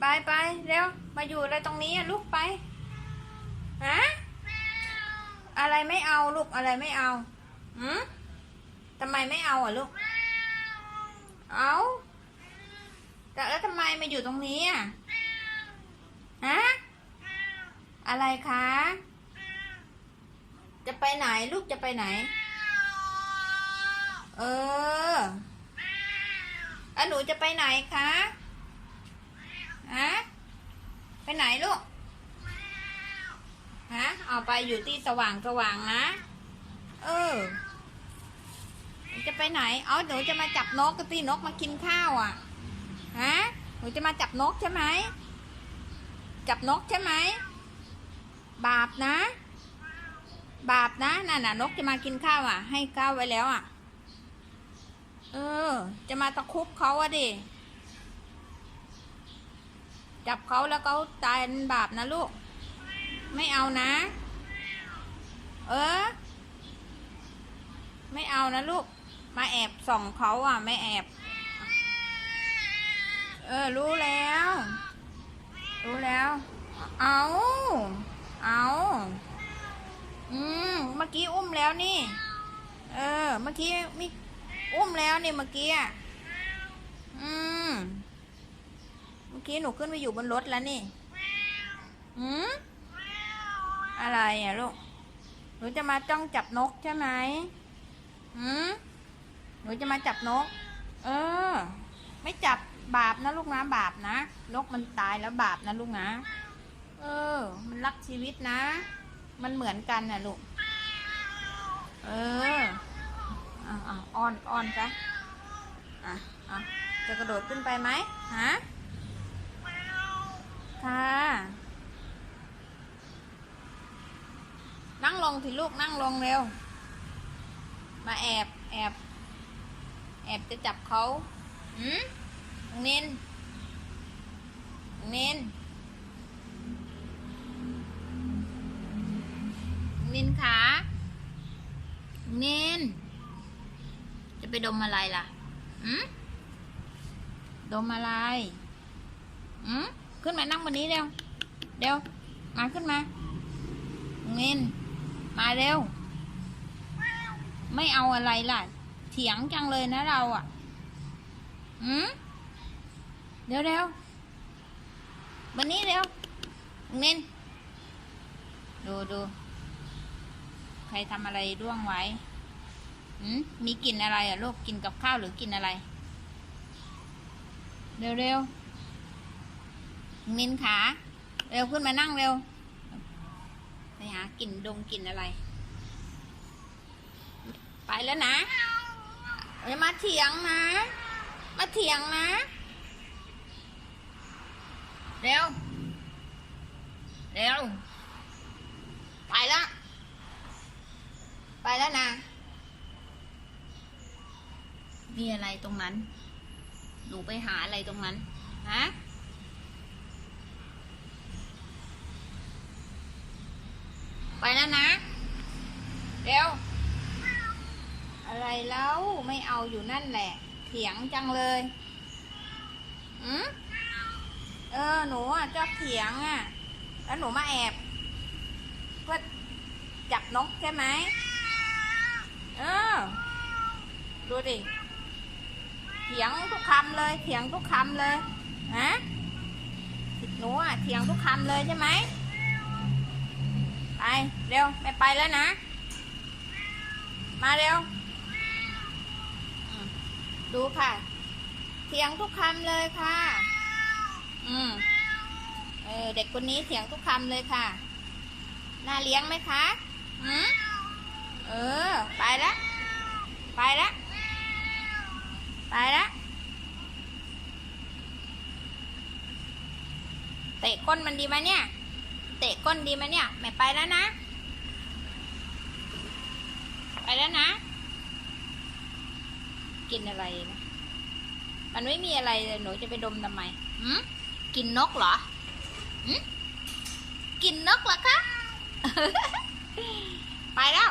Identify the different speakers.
Speaker 1: ไปไปเร็ว มาอยู่อะไรตรงนี้ลูกไปฮะอะไรไม่เอาลูกอะไรไม่เอาหืมทำไมไม่เอาอะลูก เอาแต่แล้วทำไมมาอยู่ตรงนี้อะฮะอะไรคะ จะไปไหนลูกจะไปไหน เออแล้วหนูจะไปไหนคะ ฮะ ไปไหนลูก ฮะ เอาไปอยู่ที่สว่างสว่างนะ เออ จะไปไหน เอาหนูจะมาจับนกก็ตีนกมากินข้าวอะ ฮะ หนูจะมาจับนกใช่ไหม จับนกใช่ไหม บาปนะ บาปนะนั่นน่ะนกจะมากินข้าวอะ ให้ข้าวไว้แล้วอะ เออ จะมาตะคุบเขาอะดิ จับเขาแล้วเขาตายเป็นบาปนะลูก ไม่เอานะ เออ ไม่เอานะลูก มาแอบส่องเขาอะ ไม่แอบ เออ รู้แล้ว รู้แล้ว เอาเอาอืมเมื่อกี้อุ้มแล้วนี่ เออ เมื่อกี้มีอุ้มแล้วนี่เมื่อกี้อะอืม เมื่อกี้หนูขึ้นไปอยู่บนรถแล้วนี่อืมอะไรอะลูก หนูจะมาจ้องจับนกใช่ไหมหืมหนูจะมาจับนก เออ ไม่จับบาปนะลูกนะบาปนะ นกมันตายแล้วบาปนะลูกนะ เออ มันรักชีวิตนะ มันเหมือนกันนะลูก เอออะอะอ้อนอ้อนจ้ะอะอะจะกระโดดขึ้นไปไหมฮะ ค่ะ นั่งลงสิลูกนั่งลงเร็ว มาแอบแอบ แอบจะจับเขาหืมเน้นินน้องนินน้องนินขาเน้นจะไปดมอะไรล่ะหืมดมอะไรหืม ขึ้นมานั่งบนนี้เร็ว เร็ว มาขึ้นมาน้องนิน มาเร็ว ไม่เอาอะไรล่ะ เถียงจังเลยนะเราอะอืมเร็วเร็ววันนี้เร็วเน้นดูดู ใครทำอะไรร่วงไว้อืมมีกลิ่นอะไรอะลูก กินกับข้าวหรือกินอะไร เร็วเร็ว นินขาเร็วขึ้นมานั่งเร็ว ไปหากลิ่นดงกลิ่นอะไร ไปแล้วนะอย่ามาเถียงนะ มาเถียงนะ เร็ว เร็ว ไปแล้ว ไปแล้วนะ มีอะไรตรงนั้น หนูไปหาอะไรตรงนั้น ฮะ ไปแล้วนะ เร็ว อะไรแล้วไม่เอาอยู่นั่นแหละ เถียงจังเลยอืมเออ หนูอะชอบเถียงอะ แล้วหนูมาแอบเพื่อจับนกใช่ไหมเออ ดูดิ เถียงทุกคำเลย เถียงทุกคำเลย ฮะ หนูอะเถียงทุกคำเลยใช่ไหม ไป เร็ว ไม่ไปแล้วนะ มาเร็ว ดูค่ะ เถียงทุกคำเลยค่ะ อืม เออ เด็กคนนี้เถียงทุกคำเลยค่ะ น่าเลี้ยงไหมคะหืมเออ ไปแล้วไปแล้วไปแล้วเตะก้นมันดีไหมเนี่ย เตะก้นดีไหมเนี่ยไม่ไปแล้วนะ ไปแล้วนะ กินอะไรนะมันไม่มีอะไรเลยหนูจะไปดมทำไมหืมกินนกเหรอหืมกินนกเหรอคะ ไปแล้ว